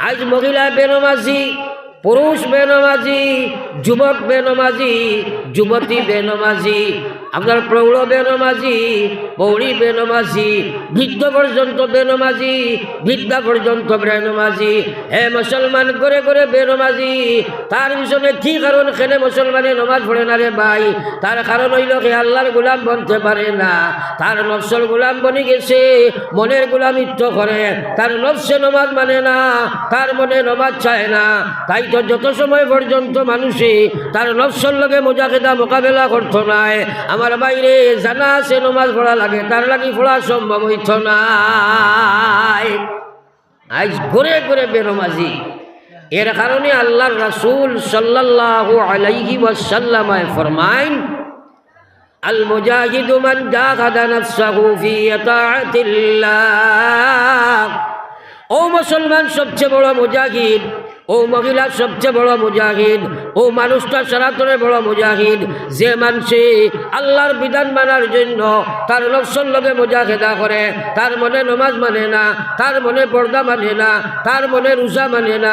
আজ মহিলা বেনমাজি পুরুষ বেনমাজি, যুবক বেনমাজি, যুবতী বেনমাজি, আপনার প্রৌঢ় বেনমাজি পৌড়ি বেনমাজি, বৃদ্ধ পর্যন্ত বেনমাজি, বৃদ্ধা পর্যন্ত বেনমাজি, হে মুসলমান করে করে বেনমাজি, তার পিছনে কি কারণ? খেলে মুসলমানে নমাজ পড়ে না রে ভাই? তার কারণ হইল কি, আল্লাহর গোলাম বনতে পারে না। তার নফসল গোলাম বনে গেছে, মনের গোলামিত্ব করে। তার নফসে নমাজ মানে না, তার মনে নমাজ চায় না। তাই যত সময় পর্যন্ত মানুষে তার নফসল লগে মোজাকেদা মোকাবেলা করতো নাই আমার বাইরে জানা আছে, নমাজ পড়া লাগে, তার লাগি পড়া সম্ভব হইত নাই আজ ঘুরে ঘুরে বেনমাজি। এর কারণে আল্লাহর রাসূল সাল্লাল্লাহু আলাইহি ওয়াসাল্লামায় ফরমাইন, আল মুজাহিদু মান জাহাদা নাফসাহু ফি তাআতিল্লাহ ও মুসলমান, সবচেয়ে বড় মুজাহিদ ও মহিলা সবচেয়ে বড় মুজাহিদ, ও মানুষটা সনাতনে বড় মুজাহিদ, যে মানুষে আল্লাহর বিধান মানার জন্য তার নফসল লগে মুজাহেদা করে, তার মনে নমাজ মানে না, তার মনে পর্দা মানে না, তার মনে রোজা মানে না।